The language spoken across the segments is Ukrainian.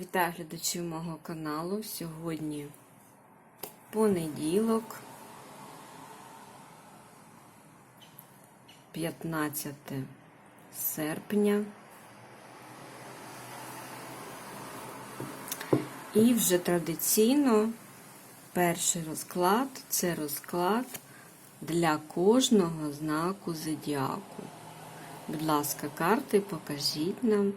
Вітаю глядачів мого каналу. Сьогодні понеділок, 15 серпня. І вже традиційно перший розклад це розклад для кожного знаку зодіаку. Будь ласка, карти покажіть нам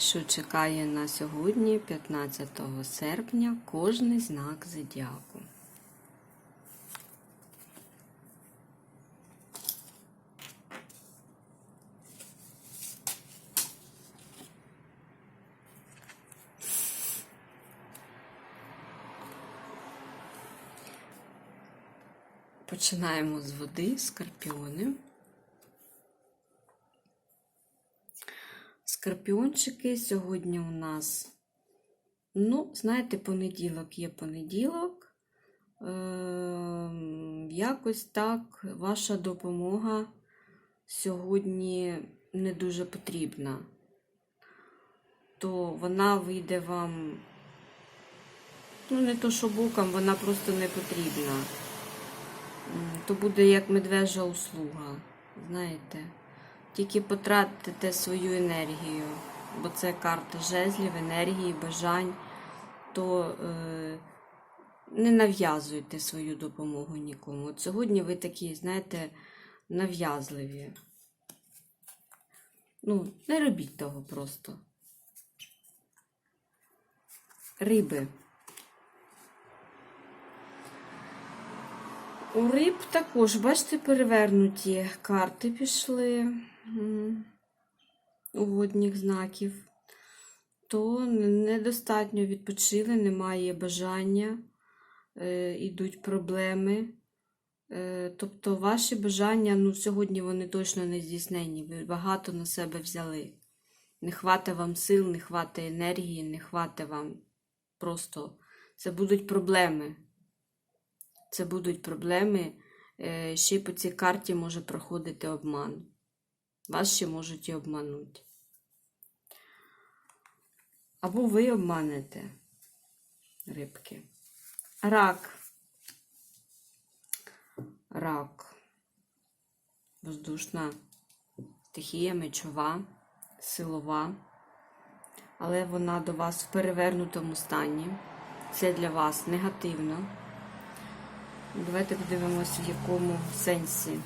що чекає на сьогодні, 15 серпня, кожний знак зодіаку. Починаємо з води, скорпіони. Скорпіончики сьогодні у нас, ну, знаєте, понеділок є понеділок. Е, якось так ваша допомога сьогодні не дуже потрібна. То вона вийде вам, ну, не то, що боком, вона просто не потрібна. То буде як медвежа услуга, знаєте. Тільки потратите свою енергію, бо це карта жезлів, енергії, бажань, то е, не нав'язуйте свою допомогу нікому. От сьогодні ви такі, знаєте, нав'язливі. Ну, не робіть того просто. Риби. У риб також, бачите, перевернуті карти пішли м, водних знаків, то недостатньо відпочили, немає бажання, е, ідуть проблеми. Е, тобто ваші бажання, ну, сьогодні вони точно не здійснені. Ви багато на себе взяли. Не хватить вам сил, не хватить енергії, не хватить вам просто. Це будуть проблеми. Це будуть проблеми. Е, Ще й по цій карті може проходити обман. Вас ще можуть і обманути. Або ви обманете рибки. Рак. Рак. Воздушна стихія, мечова, силова. Але вона до вас в перевернутому стані. Це для вас негативно. Давайте подивимось, в якому сенсі.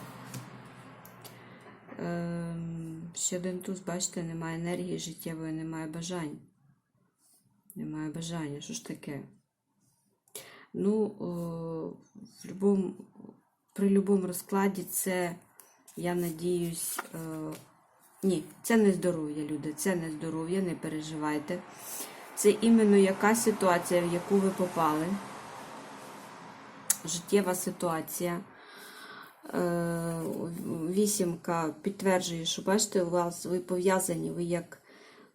Ем, ще один туз, бачите, немає енергії життєвої, немає бажань. Немає бажання. Що ж таке? Ну, в любому, при будь-якому розкладі це, я надіюсь, е, ні, це не здоров'я, люди, це не здоров'я, не переживайте. Це іменно яка ситуація, в яку ви попали життєва ситуація. Е, Вісімка підтверджує, що бачите, у вас ви пов'язані, ви як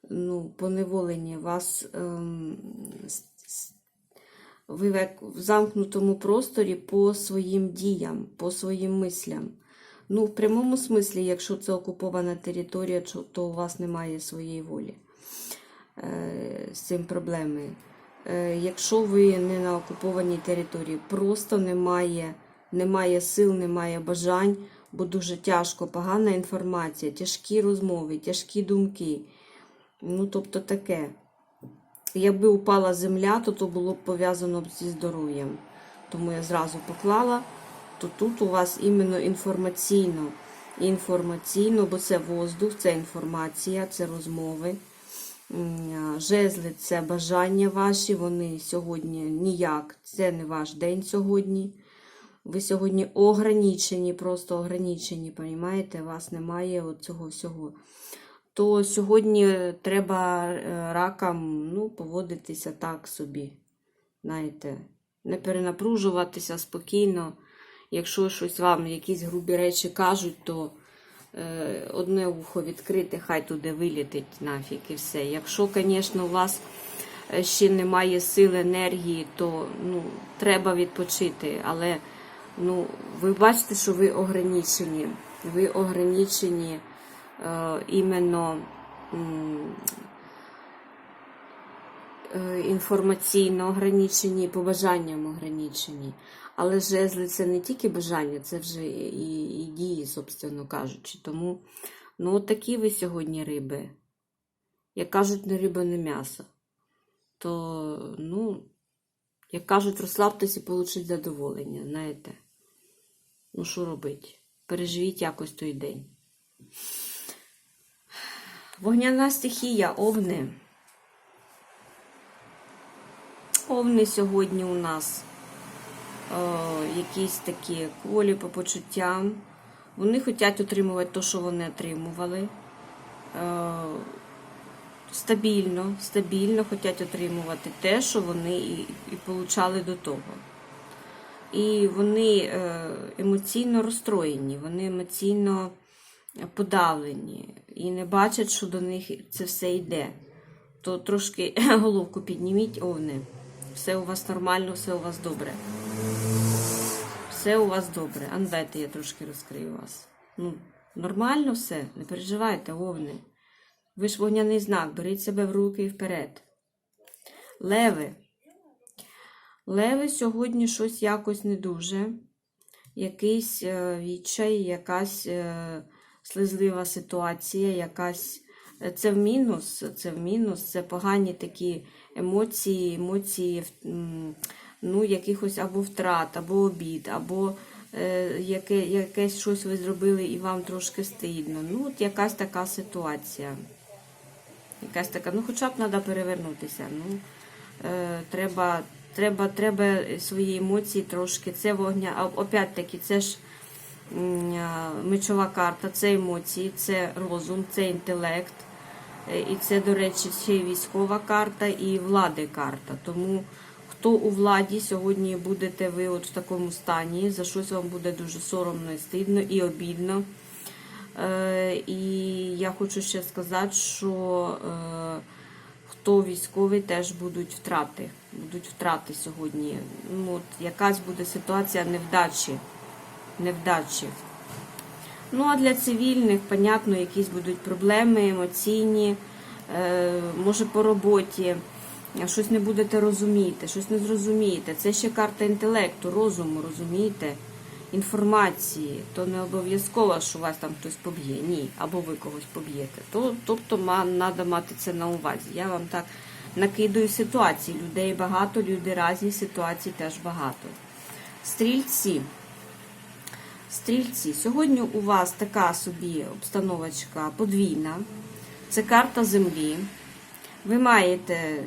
ну, поневолені, вас ем, ви в замкнутому просторі по своїм діям, по своїм мислям. Ну, в прямому смислі, якщо це окупована територія, то у вас немає своєї волі е, з цим проблеми. Е, Якщо ви не на окупованій території, просто немає, немає сил, немає бажань, бо дуже тяжко, погана інформація, тяжкі розмови, тяжкі думки. Ну, тобто таке. Якби упала земля, то то було б пов'язано зі здоров'ям. Тому я зразу поклала, то тут у вас іменно інформаційно. Інформаційно, бо це воздух, це інформація, це розмови. Жезли це бажання ваші, вони сьогодні ніяк, це не ваш день сьогодні. Ви сьогодні ограничені, просто ограничені, розумієте? Вас немає цього всього. То сьогодні треба е, ракам ну, поводитися так собі. Знаєте, не перенапружуватися спокійно. Якщо щось вам, якісь грубі речі кажуть, то е, одне вухо відкрите, хай туди вилітить нафіг і все. Якщо, звісно, у вас е, ще немає сил, енергії, то ну, треба відпочити. Але ну, ви бачите, що ви ограничені. Ви ограничені е, іменно е, інформаційно ограничені, по бажанням ограничені. Але жезли це не тільки бажання, це вже і, і дії, собственно кажучи. Тому ну, от такі ви сьогодні риби. Як кажуть, не риба, не м'ясо. То, ну, як кажуть, розслабтесь і получить задоволення, знаєте. Ну, що робити? Переживіть якось той день. Вогняна стихія, овни. Овни сьогодні у нас е, якісь такі кволі по почуттям. Вони хочуть отримувати те, що вони отримували. Е, стабільно, стабільно хочуть отримувати те, що вони і, і получали до того. І вони е, емоційно розстроєні, вони емоційно подавлені і не бачать, що до них це все йде. То трошки головку підніміть, овни. Все у вас нормально, все у вас добре. Все у вас добре. А ну, я трошки розкрию вас. Ну, нормально все, не переживайте, овни. Ви ж вогняний знак, беріть себе в руки і вперед. Леви. Леви сьогодні щось якось не дуже. Якийсь е, відчай, якась е, слизлива ситуація, якась. е, Це в мінус, це в мінус, це погані такі емоції, емоції ну, якихось або втрат, або обід, або е, яке, якесь щось ви зробили і вам трошки стидно. Ну, от якась така ситуація. Якась така, ну хоча б треба перевернутися. Ну, е, треба, треба, треба свої емоції трошки. Це вогня. А опять-таки, це ж мечова карта, це емоції, це розум, це інтелект. Е, І це, до речі, ще й військова карта і влади карта. Тому хто у владі сьогодні будете ви от в такому стані, за щось вам буде дуже соромно і стидно і обідно. Е, І я хочу ще сказати, що хто військовий, теж будуть втрати. Будуть втрати сьогодні. Ну, от якась буде ситуація невдачі. невдачі. Ну, а для цивільних, понятно, якісь будуть проблеми емоційні, е, може по роботі, щось не будете розуміти, щось не зрозумієте. Це ще карта інтелекту, розуму, розумієте? Інформації, то не обов'язково, що вас там хтось поб'є. Ні, або ви когось поб'єте. То, тобто треба мати це на увазі. Я вам так накидаю ситуації. Людей багато, люди різні, ситуацій теж багато. Стрільці. Стрільці, сьогодні у вас така собі обстановочка подвійна. Це карта землі. Ви маєте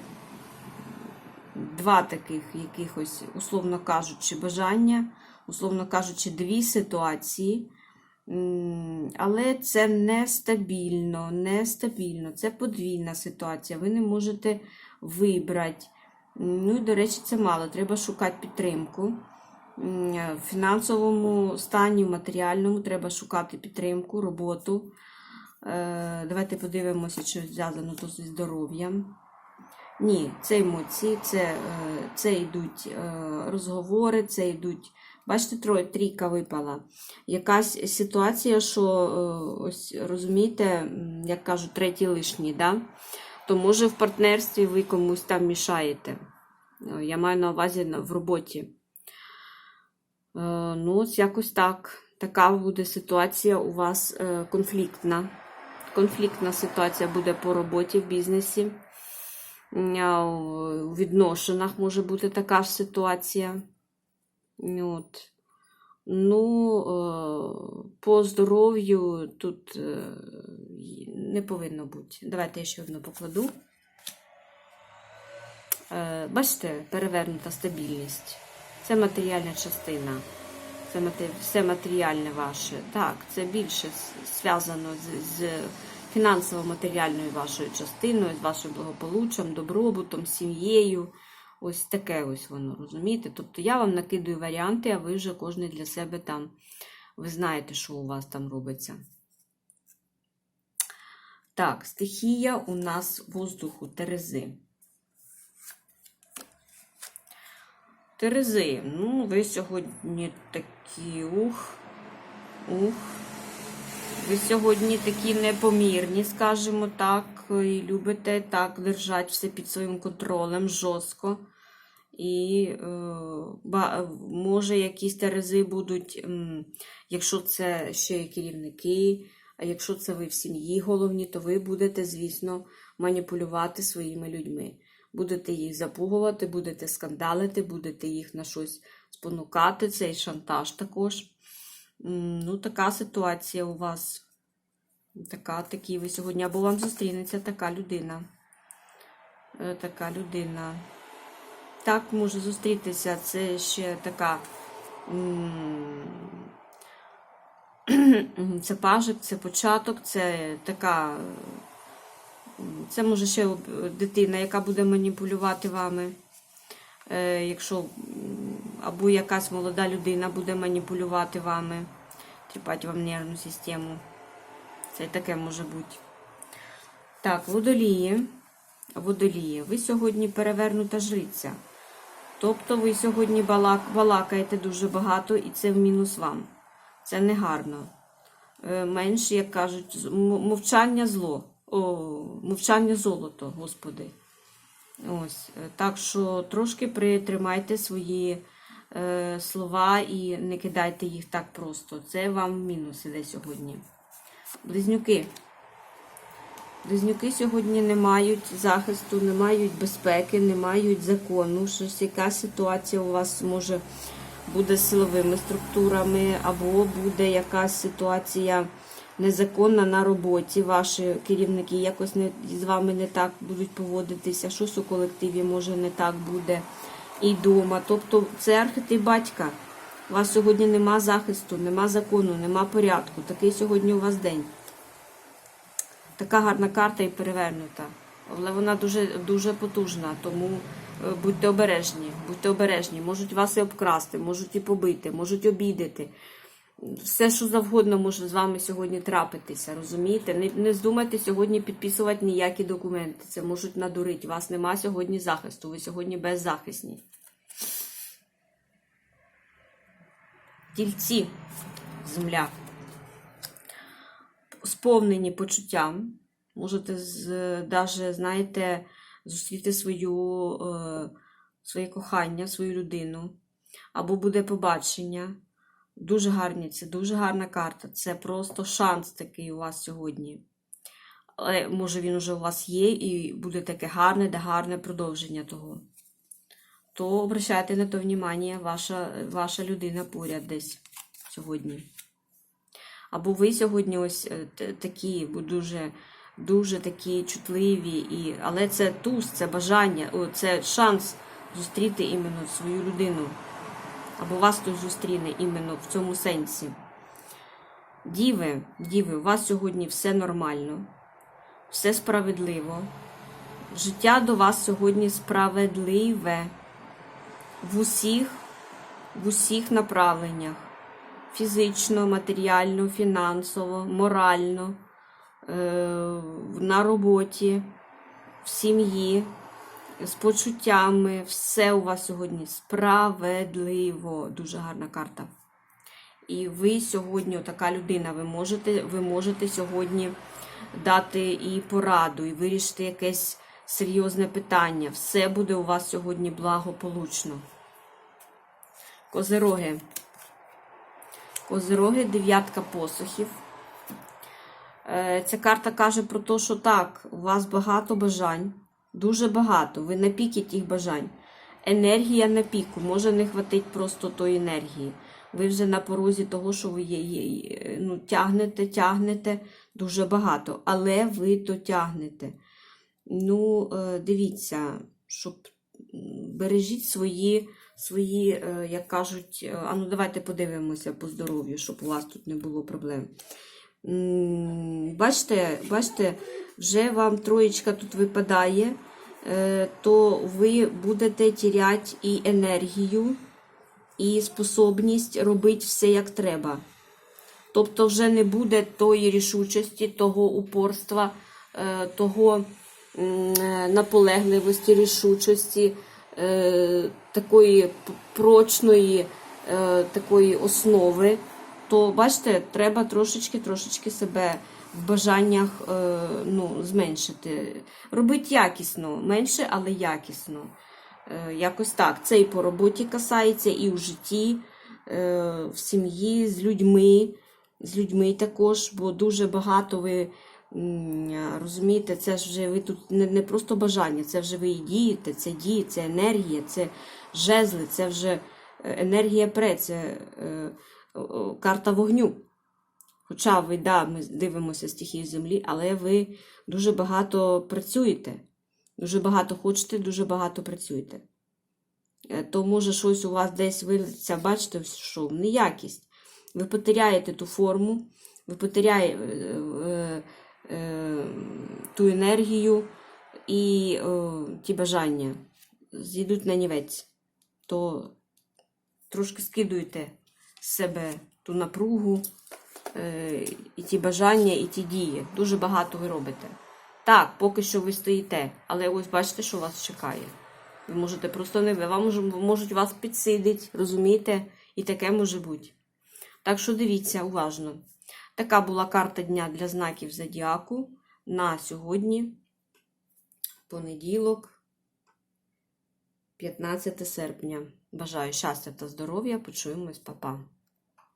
два таких якихось, условно кажучи, бажання, условно кажучи, дві ситуації. Але це нестабільно, нестабільно. Це подвійна ситуація. Ви не можете вибрати. Ну і, до речі, це мало. Треба шукати підтримку. В фінансовому стані, в матеріальному треба шукати підтримку, роботу. Е, Давайте подивимося, що зв'язано тут зі здоров'ям. Ні, це емоції, це, е, це йдуть е, розговори, це йдуть. Бачите, троє, трійка випала. Якась ситуація, що е, ось розумієте, як кажуть, третій лишній, да? то може в партнерстві ви комусь там мішаєте. Е, Я маю на увазі в роботі. Е, Ну, ось якось так. Така буде ситуація у вас конфліктна. Конфліктна ситуація буде по роботі в бізнесі. У відношеннях може бути така ж ситуація. От. Ну, е, по здоров'ю тут е, не повинно бути. Давайте я ще одну покладу. Е, Бачите, перевернута стабільність. Це матеріальна частина. Це все матеріальне ваше. Так, це більше зв'язано з, з фінансово-матеріальною вашою частиною, з вашим благополуччям, добробутом, сім'єю. Ось таке ось воно, розумієте? Тобто я вам накидаю варіанти, а ви вже кожен для себе там, ви знаєте, що у вас там робиться. Так, стихія у нас воздуху, Терези. Терези, ну, ви сьогодні такі ух, ух. Ви сьогодні такі непомірні, скажімо так, і любите так держати все під своїм контролем жорстко. І е, може якісь терези будуть, якщо це ще й керівники, а якщо це ви в сім'ї головні, то ви будете, звісно, маніпулювати своїми людьми. Будете їх запугувати, будете скандалити, будете їх на щось спонукати. Це і шантаж також. Ну, така ситуація у вас. Така, такі ви сьогодні. Або вам зустрінеться така людина. Е, Така людина. Так може зустрітися. Це ще така. Це пажик, це початок, це така. Це може ще дитина, яка буде маніпулювати вами. Е, Якщо або якась молода людина буде маніпулювати вами, тріпати вам нервну систему. Це й таке може бути. Так, водолії. Водолії. Ви сьогодні перевернута жриця. Тобто ви сьогодні балак, балакаєте дуже багато, і це в мінус вам. Це не гарно. Е, Менше, як кажуть, мовчання зло. О, мовчання золото, Господи. Ось. е, Так що трошки притримайте свої слова і не кидайте їх так просто. Це вам мінус іде сьогодні. Близнюки. Близнюки сьогодні не мають захисту, не мають безпеки, не мають закону. Щось якась ситуація у вас може буде з силовими структурами, або буде якась ситуація незаконна на роботі. Ваші керівники якось не з вами не так будуть поводитися. Щось у колективі може не так буде і вдома. Тобто це архетип батька. У вас сьогодні нема захисту, нема закону, нема порядку. Такий сьогодні у вас день. Така гарна карта і перевернута. Але вона дуже, дуже потужна, тому е, будьте обережні, будьте обережні. Можуть вас і обкрасти, можуть і побити, можуть обідати. Все, що завгодно може з вами сьогодні трапитися, розумієте? Не, не здумайте сьогодні підписувати ніякі документи. Це можуть надурити. Вас нема сьогодні захисту, ви сьогодні беззахисні. Тільці, земля сповнені почуттям. Можете даже, знаєте, зустріти свою, е, своє кохання, свою людину. Або буде побачення. Дуже гарні, це дуже гарна карта. Це просто шанс такий у вас сьогодні. Але може він уже у вас є і буде таке гарне, да гарне продовження того. То обращайте на то внимання, ваша, ваша людина поряд десь сьогодні. Або ви сьогодні ось е, такі, дуже, дуже такі чутливі, і... але це туз, це бажання, це шанс зустріти іменно свою людину. Або вас хтось зустріне іменно в цьому сенсі. Діви, діви, у вас сьогодні все нормально, все справедливо. Життя до вас сьогодні справедливе в усіх, в усіх направленнях фізично, матеріально, фінансово, морально, е, на роботі, в сім'ї, з почуттями. Все у вас сьогодні справедливо. Дуже гарна карта. І ви сьогодні, така людина, ви можете, ви можете сьогодні дати і пораду, і вирішити якесь серйозне питання. Все буде у вас сьогодні благополучно. Козероги. Козироги, дев'ятка посохів. Е, Ця карта каже про те, що так, у вас багато бажань, дуже багато. Ви на пікі тих бажань. Енергія на піку, може не хватить просто тої енергії. Ви вже на порозі того, що ви є, ну, тягнете, тягнете дуже багато, але ви то тягнете. Ну, е, дивіться, щоб бережіть свої, свої, е, як кажуть, е, а ну давайте подивимося по здоров'ю, щоб у вас тут не було проблем. Бачите, бачите, вже вам троєчка тут випадає, е, то ви будете тіряти і енергію, і способність робити все як треба. Тобто вже не буде тої рішучості, того упорства, е, того е, наполегливості, рішучості, такої прочної такої основи. То бачите, треба трошечки трошечки себе в бажаннях е, ну, зменшити. Робити якісно, менше, але якісно. Е, якось так. Це і по роботі касається, і у житті, е, в сім'ї, з людьми, з людьми також, бо дуже багато ви. Розумієте, це ж вже ви тут не, не просто бажання, це вже ви і дієте, це дії, це енергія, це жезли, це вже енергія пре, це карта вогню. Хоча ви, да, ми дивимося стихію землі, але ви дуже багато працюєте. Дуже багато хочете, дуже багато працюєте. Е, То може щось у вас десь вилиться, бачите, що неякість. Ви потеряєте ту форму, ви потеряєте е, е, ту енергію і е, ті бажання зійдуть на нівець. То трошки скидуєте з себе ту напругу, е, і ті бажання, і ті дії. Дуже багато ви робите. Так, поки що ви стоїте, але ось бачите, що вас чекає. Ви можете просто не ви, вам можуть вас підсидити, розумієте? І таке може бути. Так що дивіться уважно. Така була карта дня для знаків зодіаку на сьогодні, понеділок, 15 серпня. Бажаю щастя та здоров'я. Почуємось, Па-па.